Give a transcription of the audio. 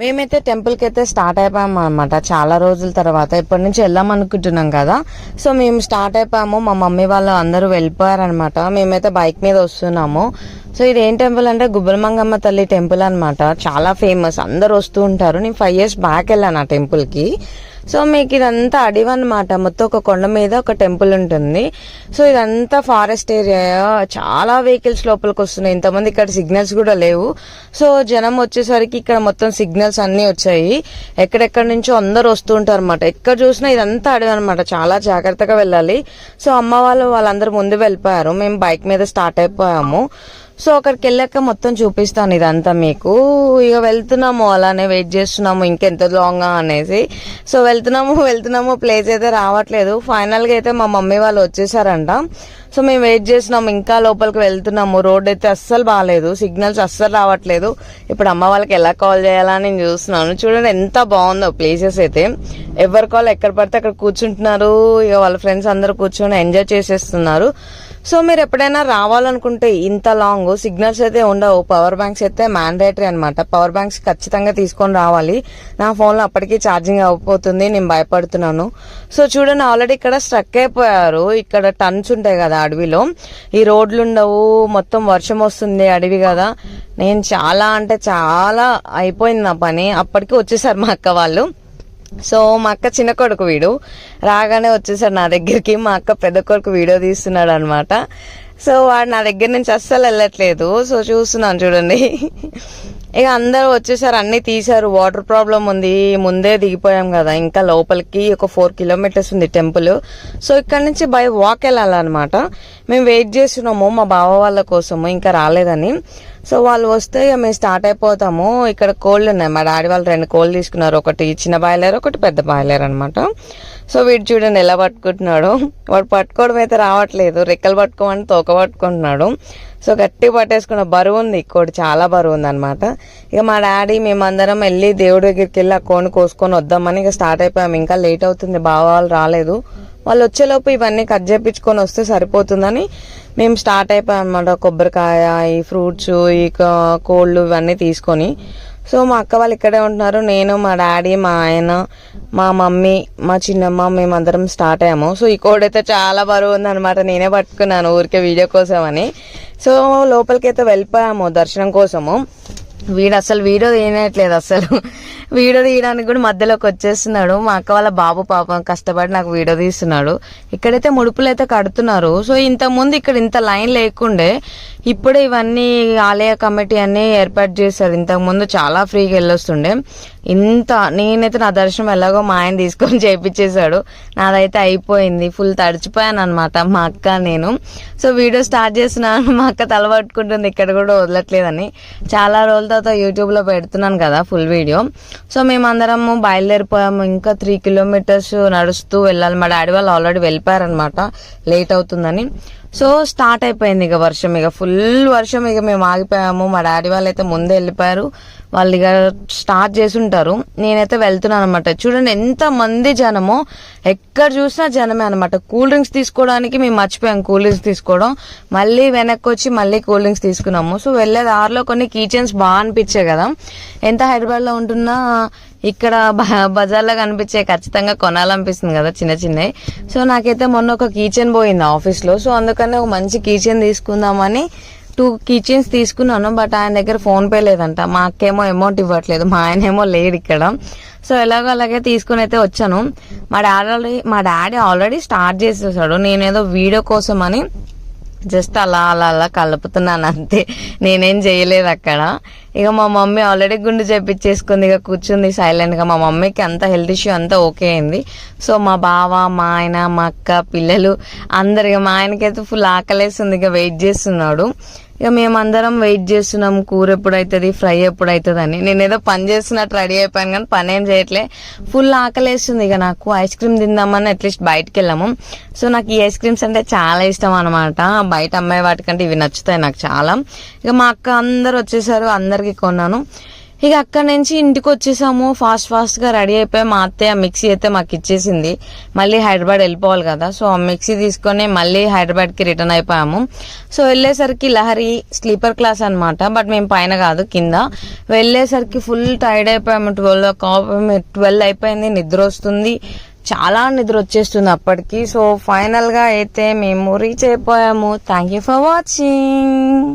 మేమైతే టెంపుల్కి అయితే స్టార్ట్ అయిపోయాము అనమాట చాలా రోజుల తర్వాత. ఇప్పటి నుంచి వెళ్దాం అనుకుంటున్నాం కదా. సో మేము స్టార్ట్ అయిపోయాము. మా మమ్మీ వాళ్ళు అందరూ వెళ్ళిపోయారనమాట మేమైతే బైక్ మీద వస్తున్నాము. సో ఇది ఏం టెంపుల్ అంటే గుబ్బలమంగమ్మ తల్లి టెంపుల్ అనమాట చాలా ఫేమస్. అందరు వస్తూ ఉంటారు. నేను ఫైవ్ ఇయర్స్ బ్యాక్ వెళ్ళాను ఆ టెంపుల్కి సో మీకు ఇదంతా అడవి అనమాట మొత్తం ఒక కొండ మీద ఒక టెంపుల్ ఉంటుంది. సో ఇదంతా ఫారెస్ట్ ఏరియా చాలా వెహికల్స్ లోపలికి వస్తున్నాయి. ఇంతమంది ఇక్కడ సిగ్నల్స్ కూడా లేవు. సో జనం వచ్చేసరికి ఇక్కడ మొత్తం సిగ్నల్స్ అన్ని వచ్చాయి. ఎక్కడెక్కడ నుంచో అందరు వస్తూ ఉంటారు అనమాట ఎక్కడ చూసినా ఇదంతా అడవి అనమాట చాలా జాగ్రత్తగా వెళ్ళాలి. సో అమ్మ వాళ్ళు వాళ్ళందరూ ముందు వెళ్ళిపోయారు. మేము బైక్ మీద స్టార్ట్ అయిపోయాము. సో అక్కడికి వెళ్ళాక మొత్తం చూపిస్తాను ఇదంతా మీకు. ఇక వెళ్తున్నాము అలానే వెయిట్ చేస్తున్నాము ఇంకెంత లాంగ్ అనేసి. సో వెళ్తున్నాము వెళ్తున్నాము ప్లేస్ అయితే రావట్లేదు. ఫైనల్గా అయితే మా మమ్మీ వాళ్ళు వచ్చేసారంట. సో మేము వెయిట్ చేస్తున్నాము ఇంకా లోపలికి వెళ్తున్నాము. రోడ్ అయితే అస్సలు బాగాలేదు సిగ్నల్స్ అస్సలు రావట్లేదు. ఇప్పుడు అమ్మ వాళ్ళకి ఎలా కాల్ చేయాలని నేను చూస్తున్నాను. చూడండి ఎంత బాగుందో ప్లేసెస్ అయితే. ఎవరి కాల్ ఎక్కడ పడితే అక్కడ కూర్చుంటున్నారు. ఇక వాళ్ళ ఫ్రెండ్స్ అందరూ కూర్చొని ఎంజాయ్ చేసేస్తున్నారు. సో మీరు ఎప్పుడైనా రావాలనుకుంటే ఇంత లాంగ్ సిగ్నల్స్ అయితే ఉండవు. పవర్ బ్యాంక్స్ అయితే మ్యాండేటరీ అనమాట పవర్ బ్యాంక్స్ ఖచ్చితంగా తీసుకొని రావాలి. నా ఫోన్లో అప్పటికి ఛార్జింగ్ అయిపోతుంది నేను భయపడుతున్నాను. సో చూడండి ఆల్రెడీ ఇక్కడ స్ట్రక్ అయిపోయారు. ఇక్కడ టన్స్ ఉంటాయి కదా అడవిలో. ఈ రోడ్లు ఉండవు. మొత్తం వర్షం వస్తుంది అడవి కదా. నేను చాలా అంటే చాలా అయిపోయింది నా పని. అప్పటికి వచ్చేసారు మా అక్క వాళ్ళు. సో మా అక్క చిన్న కొడుకు వీడు. రాగానే వచ్చేసాడు నా దగ్గరికి. మా అక్క పెద్ద కొడుకు వీడియో తీస్తున్నాడు అనమాట సో వాడు నా దగ్గర నుంచి అస్సలు వెళ్ళట్లేదు. సో చూస్తున్నాను చూడండి. ఇక అందరూ వచ్చేసారు అన్ని తీశారు. వాటర్ ప్రాబ్లం ఉంది. ముందే దిగిపోయాం కదా. ఇంకా లోపలికి ఒక ఫోర్ కిలోమీటర్స్ ఉంది టెంపుల్. సో ఇక్కడ నుంచి బై వాక్ వెళ్ళాలన్నమాట. మేము వెయిట్ చేస్తున్నాము మా బావ వాళ్ళ కోసము. ఇంకా రాలేదని. సో వాళ్ళు వస్తే ఇక మేము స్టార్ట్ అయిపోతాము. ఇక్కడ కోళ్ళు ఉన్నాయి. మా డాడీ వాళ్ళు రెండు కోళ్ళు తీసుకున్నారు. ఒకటి చిన్న బాయిలర్ ఒకటి పెద్ద బాయిలర్ అనమాట సో వీడు చూడండి ఎలా పట్టుకుంటున్నాడు. వాడు పట్టుకోవడం అయితే రావట్లేదు. రెక్కలు పట్టుకోమని తోక పట్టుకుంటున్నాడు. సో గట్టి పట్టేసుకున్న బరువు ఉంది. కోడి చాలా బరువు ఉంది అనమాట ఇక మా డాడీ మేమందరం వెళ్ళి దేవుడి దగ్గరికి వెళ్ళి ఆ కోడిని కోసుకొని వద్దామని ఇక స్టార్ట్ అయిపోయాము. ఇంకా లేట్ అవుతుంది. బావ వాళ్ళు రాలేదు. వాళ్ళు వచ్చేలోపు ఇవన్నీ కట్ చేపించుకొని వస్తే సరిపోతుందని మేము స్టార్ట్ అయిపోయాం అనమాట కొబ్బరికాయ ఈ ఫ్రూట్స్ ఈ కోళ్ళు ఇవన్నీ తీసుకొని. సో మా అక్క వాళ్ళు ఇక్కడే ఉంటున్నారు. నేను మా డాడీ మా ఆయన మా మమ్మీ మా చిన్నమ్మ మేమందరం స్టార్ట్ అయ్యాము. సో ఈ కోడైతే చాలా బరువు ఉందన్నమాట. నేనే పట్టుకున్నాను ఊరికే వీడియో కోసం అని సో లోపలికి అయితే వెళ్ళిపోయాము దర్శనం కోసము. వీడు అసలు వీడియో తీయనట్లేదు అసలు. వీడియో తీయడానికి కూడా మధ్యలోకి వచ్చేస్తున్నాడు. మా అక్క వాళ్ళ బాబు పాపం కష్టపడి నాకు వీడియో తీస్తున్నాడు. ఇక్కడైతే ముడుపులు అయితే కడుతున్నారు. సో ఇంతకుముందు ఇక్కడ ఇంత లైన్ లేకుండే ఇప్పుడే ఇవన్నీ ఆలయ కమిటీ అన్ని ఏర్పాటు చేశారు. ఇంతకు ముందు చాలా ఫ్రీగా వెళ్ళొస్తుండే. ఇంత నేనైతే నా దర్శనం ఎలాగో మా ఆయన తీసుకొని చేయించేశాడు నాదైతే అయిపోయింది. ఫుల్ తడిచిపోయాను అనమాట మా అక్క నేను. సో వీడియో స్టార్ట్ చేస్తున్నాను. మా అక్క తల పట్టుకుంటుంది. ఇక్కడ కూడా వదలట్లేదని. చాలా రోజుల తర్వాత యూట్యూబ్లో పెడుతున్నాను కదా ఫుల్ వీడియో సో మేమందరము బయలుదేరిపోయాము. ఇంకా త్రీ కిలోమీటర్స్ నడుస్తూ వెళ్ళాలి. మా డాడీ వాళ్ళు ఆల్రెడీ వెళ్ళిపోయారనమాట లేట్ అవుతుందని. సో స్టార్ట్ అయిపోయింది ఇక వర్షం. ఇక ఫుల్ వర్షం. ఇక మేము ఆగిపోయాము. మా డాడీ వాళ్ళు అయితే ముందే వెళ్ళిపోయారు. వాళ్ళు ఇక స్టార్ట్ చేసి ఉంటారు నేనైతే వెళ్తున్నాను అనమాట చూడండి ఎంత మంది జనమో ఎక్కడ చూసినా జనమే అనమాట కూల్ డ్రింక్స్ తీసుకోవడానికి మేము మర్చిపోయాం కూల్ డ్రింక్స్ తీసుకోవడం. మళ్ళీ వెనక్కి వచ్చి మళ్ళీ కూల్ డ్రింక్స్ తీసుకున్నాము. సో వెళ్ళే దారిలో కొన్ని కిచెన్స్ బాగా అనిపించాయి కదా. ఎంత హైదరాబాద్లో ఉంటున్నా ఇక్కడ బ- బజార్లో కనిపించే ఖచ్చితంగా కొనాలనిపిస్తుంది కదా చిన్న చిన్నవి. సో నాకైతే మొన్న ఒక కీచెన్ పోయింది ఆఫీస్లో. సో అందుకని ఒక మంచి కీచెన్ తీసుకుందామని టూ కిచెన్స్ తీసుకున్నాను బట్ ఆయన దగ్గర ఫోన్ పే లేదంట. మాకేమో అమౌంట్ ఇవ్వట్లేదు. మా ఆయన ఏమో లేడు ఇక్కడ. సో ఎలాగో అలాగే తీసుకుని అయితే వచ్చాను. మా డాడీ మా డాడీ ఆల్రెడీ స్టార్ట్ చేసేసాడు. నేనేదో వీడియో కోసం అని జస్ట్ అలా అలా అలా కలుపుతున్నాను అంతే. నేనేం చేయలేదు అక్కడ. ఇక మా మమ్మీ ఆల్రెడీ గుండు చేపించేసుకుంది ఇక కూర్చుంది సైలెంట్గా మా మమ్మీకి అంత హెల్త్ ఇష్యూ అంతా ఓకే అయింది. సో మా బావ మా ఆయన మా అక్క పిల్లలు అందరు ఇక మా ఆయనకైతే ఫుల్ ఆకలేస్తుంది ఇక వెయిట్ చేస్తున్నాడు. ఇక మేమందరం వెయిట్ చేస్తున్నాం కూర ఎప్పుడైతుంది ఫ్రై ఎప్పుడవుతుంది అని నేను ఏదో పని చేస్తున్నట్టు రెడీ అయిపోయాను కానీ పని ఏం చేయట్లే. ఫుల్ ఆకలేస్తుంది ఇక నాకు. ఐస్ క్రీమ్ తిందామని అట్లీస్ట్ బయటకు వెళ్ళాము సో నాకు ఈ ఐస్ క్రీమ్స్ అంటే చాలా ఇష్టం అనమాట బయట అమ్మాయి వాటికంటే ఇవి నచ్చుతాయి నాకు చాలా. ఇక మా అక్క అందరు వచ్చేసారు అందరికి కొన్నాను. ఇక అక్కడ నుంచి ఇంటికి వచ్చేసాము. ఫాస్ట్ ఫాస్ట్గా రెడీ అయిపోయి మా అత్తయ్య మిక్సీ అయితే మాకు ఇచ్చేసింది. మళ్ళీ హైదరాబాద్ వెళ్ళిపోవాలి కదా. సో ఆ మిక్సీ తీసుకొని మళ్ళీ హైదరాబాద్కి రిటర్న్ అయిపోయాము. సో వెళ్ళేసరికి లహరి స్లీపర్ క్లాస్ అనమాట బట్ మేము పైన కాదు కింద. వెళ్ళేసరికి ఫుల్ టైర్డ్ అయిపోయాము. ట్వెల్వ్ ట్వెల్వ్ అయిపోయింది. నిద్ర వస్తుంది. చాలా నిద్ర వచ్చేస్తుంది అప్పటికి. సో ఫైనల్గా అయితే మేము రీచ్ అయిపోయాము. Thank you for watching